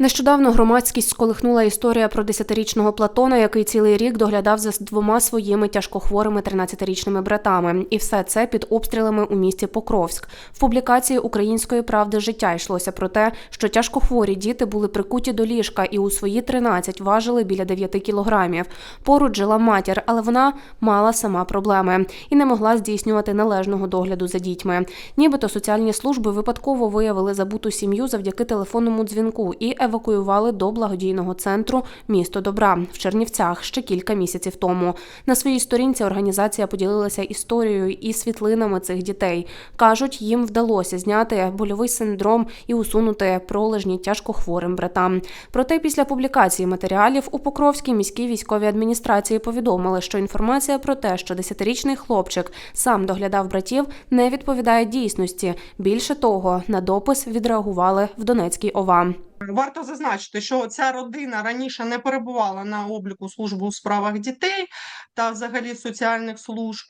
Нещодавно громадськість сколихнула історія про десятирічного Платона, який цілий рік доглядав за двома своїми тяжкохворими 13-річними братами. І все це під обстрілами у місті Покровськ. В публікації Української правди життя йшлося про те, що тяжкохворі діти були прикуті до ліжка і у свої 13 важили біля 9 кілограмів. Поруч жила матір, але вона мала сама проблеми і не могла здійснювати належного догляду за дітьми. Нібито соціальні служби випадково виявили забуту сім'ю завдяки телефонному дзвінку і евакуювали до благодійного центру Місто добра в Чернівцях ще кілька місяців тому. На своїй сторінці організація поділилася історією і світлинами цих дітей. кажуть, їм вдалося зняти больовий синдром і усунути пролежні тяжкохворим братам. Проте після публікації матеріалів у Покровській міській військовій адміністрації повідомили, що інформація про те, що десятирічний хлопчик сам доглядав братів, не відповідає дійсності. Більше того, на допис відреагували в Донецькій ОВА. Варто зазначити, що ця родина раніше не перебувала на обліку служби у справах дітей та взагалі соціальних служб.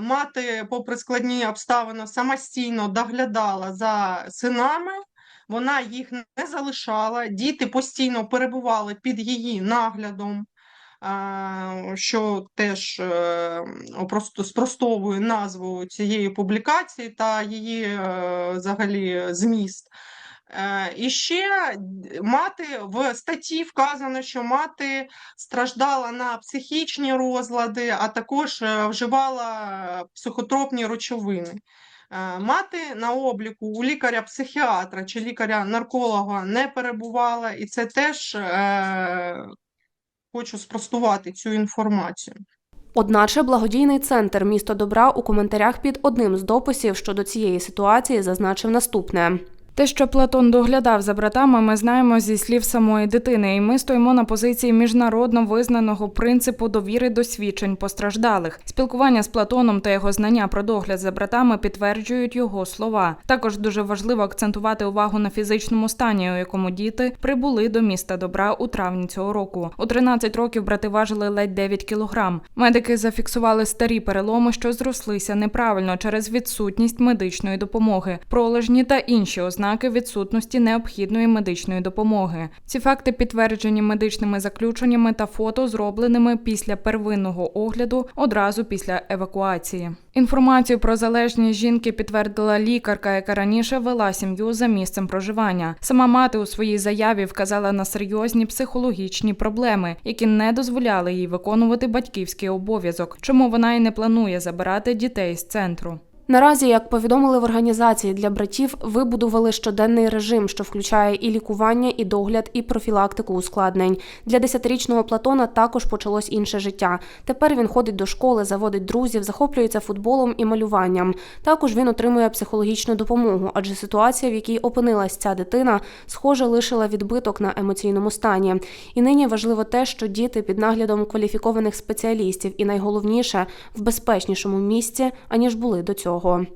Мати, попри складні обставини, самостійно доглядала за синами. Вона їх не залишала. Діти постійно перебували під її наглядом, що теж е, просто спростовує назву цієї публікації та її е, взагалі зміст. Е, І ще мати в статті вказано, що мати страждала на психічні розлади, а також е, вживала психотропні речовини. Е, Мати на обліку у лікаря-психіатра чи лікаря-нарколога не перебувала, і це теж е, хочу спростувати цю інформацію. Одначе благодійний центр місто добра у коментарях під одним з дописів щодо цієї ситуації зазначив наступне. Те, що Платон доглядав за братами, ми знаємо зі слів самої дитини, і ми стоїмо на позиції міжнародно визнаного принципу довіри до свідчень постраждалих. Спілкування з Платоном та його знання про догляд за братами підтверджують його слова. Також дуже важливо акцентувати увагу на фізичному стані, у якому діти прибули до міста добра у травні цього року. У 13 років брати важили ледь 9 кілограм. Медики зафіксували старі переломи, що зрослися неправильно через відсутність медичної допомоги, пролежні та інші ознаки відсутності необхідної медичної допомоги. Ці факти підтверджені медичними заключеннями та фото, зробленими після первинного огляду одразу після евакуації. Інформацію про залежність жінки підтвердила лікарка, яка раніше вела сім'ю за місцем проживання. Сама мати у своїй заяві вказала на серйозні психологічні проблеми, які не дозволяли їй виконувати батьківський обов'язок, чому вона і не планує забирати дітей з центру. Наразі, як повідомили в організації для братів, вибудували щоденний режим, що включає і лікування, і догляд, і профілактику ускладнень. Для десятирічного Платона також почалось інше життя. Тепер він ходить до школи, заводить друзів, захоплюється футболом і малюванням. Також він отримує психологічну допомогу, адже ситуація, в якій опинилась ця дитина, схоже, лишила відбиток на емоційному стані. І нині важливо те, що діти під наглядом кваліфікованих спеціалістів і найголовніше в безпечнішому місці, аніж були до цього.